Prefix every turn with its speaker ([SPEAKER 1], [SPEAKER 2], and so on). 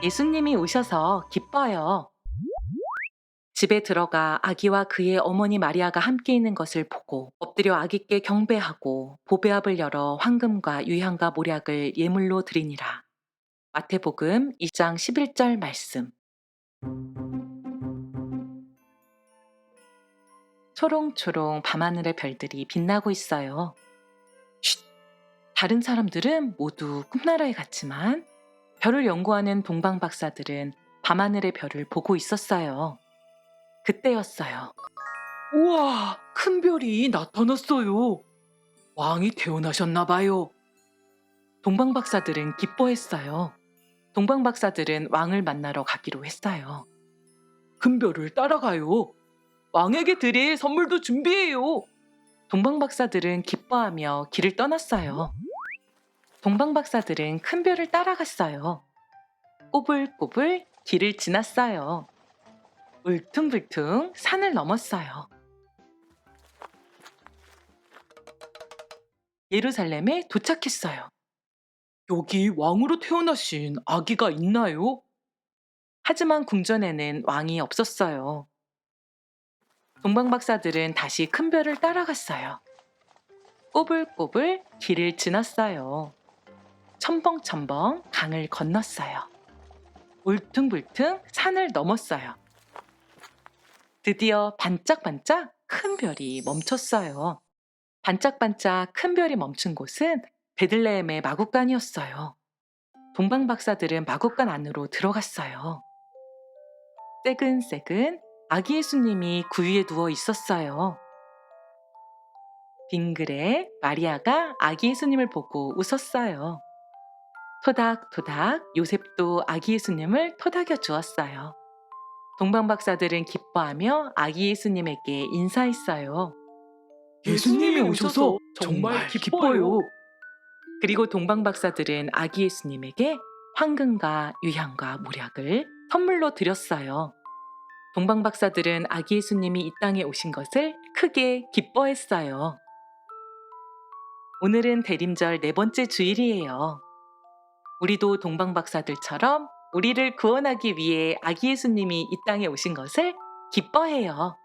[SPEAKER 1] 예수님이 오셔서 기뻐요. 집에 들어가 아기와 그의 어머니 마리아가 함께 있는 것을 보고 엎드려 아기께 경배하고 보배압을 열어 황금과 유향과 모략을 예물로 드리니라. 마태복음 2장 11절 말씀. 초롱초롱 밤하늘의 별들이 빛나고 있어요. 쉿! 다른 사람들은 모두 꿈나라에 갔지만 별을 연구하는 동방 박사들은 밤하늘의 별을 보고 있었어요. 그때였어요. 우와, 큰 별이 나타났어요. 왕이 태어나셨나 봐요. 동방 박사들은 기뻐했어요. 동방 박사들은 왕을 만나러 가기로 했어요. 큰 별을 따라가요. 왕에게 드릴 선물도 준비해요. 동방 박사들은 기뻐하며 길을 떠났어요. 동방 박사들은 큰 별을 따라갔어요. 꼬불꼬불 길을 지났어요. 울퉁불퉁 산을 넘었어요. 예루살렘에 도착했어요. 여기 왕으로 태어나신 아기가 있나요? 하지만 궁전에는 왕이 없었어요. 동방 박사들은 다시 큰 별을 따라갔어요. 꼬불꼬불 길을 지났어요. 첨벙첨벙 강을 건넜어요. 울퉁불퉁 산을 넘었어요. 드디어 반짝반짝 큰 별이 멈췄어요. 반짝반짝 큰 별이 멈춘 곳은 베들레헴의 마국간이었어요. 동방 박사들은 마국간 안으로 들어갔어요. 새근새근 아기 예수님이 구유에 누워 있었어요. 빙그레 마리아가 아기 예수님을 보고 웃었어요. 토닥토닥 요셉도 아기 예수님을 토닥여 주었어요. 동방 박사들은 기뻐하며 아기 예수님에게 인사했어요.
[SPEAKER 2] 예수님이 오셔서 정말 기뻐요.
[SPEAKER 1] 그리고 동방 박사들은 아기 예수님에게 황금과 유향과 모략을 선물로 드렸어요. 동방 박사들은 아기 예수님이 이 땅에 오신 것을 크게 기뻐했어요. 오늘은 대림절 네 번째 주일이에요. 우리도 동방박사들처럼 우리를 구원하기 위해 아기 예수님이 이 땅에 오신 것을 기뻐해요.